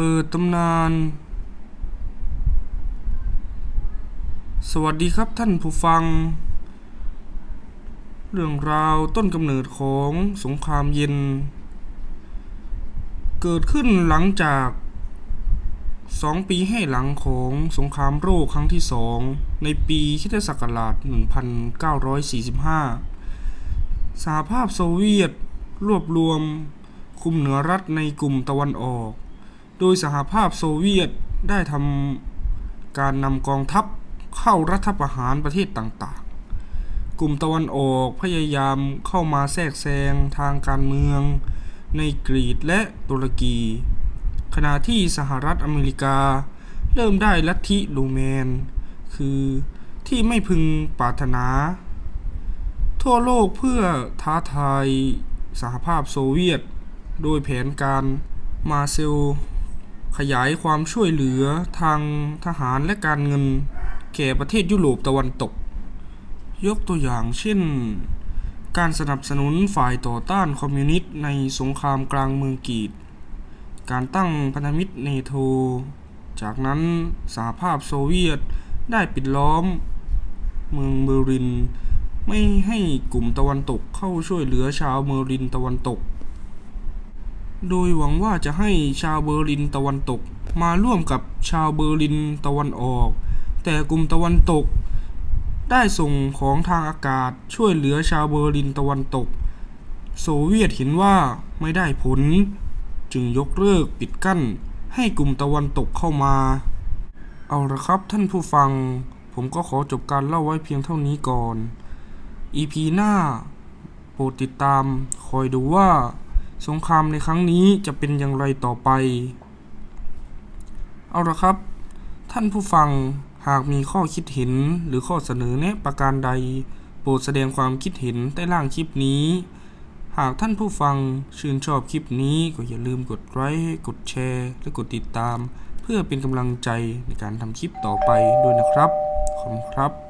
เปิดตำนาน สวัสดีครับท่านผู้ฟัง เรื่องราวต้นกำเนิดของสงครามเย็น เกิดขึ้นหลังจากสองปีให้หลังของสงครามโลกครั้งที่สองในปีคริสตศักราช1945 สหภาพโซเวียตรวบรวมคุมเหนือรัฐในกลุ่มตะวันออก โดยสหภาพโซเวียตได้ทำการนำกองทัพเข้ารัฐประหารประเทศต่างๆ กลุ่มตะวันออกพยายามเข้ามาแทรกแซงทางการเมือง ในกรีซและตุรกี ขณะที่สหรัฐอเมริกา เริ่มได้ลัทธิลูแมน คือที่ไม่พึงปรารถนา ทั่วโลกเพื่อท้าทายสหภาพโซเวียต โดยแผนการมาเซล ขยายความช่วยเหลือทางทหารและการเงิน แก่ประเทศยุโรปตะวันตก ยกตัวอย่างเช่น การสนับสนุนฝ่ายต่อต้านคอมมิวนิสต์ในสงครามกลางเมืองกรีดการตั้งพันธมิตรเนโตจากนั้นสหภาพโซเวียตได้ปิดล้อม เมืองเบอร์ลิน ไม่ให้กลุ่มตะวันตกเข้าช่วยเหลือชาวเบอร์ลินตะวันตก โดยหวังว่าจะให้ชาวเบอร์ลินตะวันตก มาร่วมกับชาวเบอร์ลินตะวันออก แต่กลุ่มตะวันตก ได้ส่งของทางอากาศช่วยเหลือชาวเบอร์ลินตะวันตก โซเวียตเห็นว่าไม่ได้ผล จึงยกเลิกปิดกั้นให้กลุ่มตะวันตกเข้ามา เอาละครับท่านผู้ฟัง ผมก็ขอจบการเล่าไว้เพียงเท่านี้ก่อน EP หน้าโปรดติดตามคอยดูว่า สงครามในครั้งนี้จะเป็นอย่างไรต่อไป เอาละครับ ท่านผู้ฟังหากมีข้อคิดเห็นหรือข้อเสนอแนะประการใด โปรดแสดงความคิดเห็นใต้ล่างคลิปนี้ หากท่านผู้ฟังชื่นชอบคลิปนี้ก็อย่าลืมกดไลค์กดแชร์และกดติดตาม เพื่อเป็นกำลังใจในการทำคลิปต่อไปด้วยนะครับ ขอบคุณครับ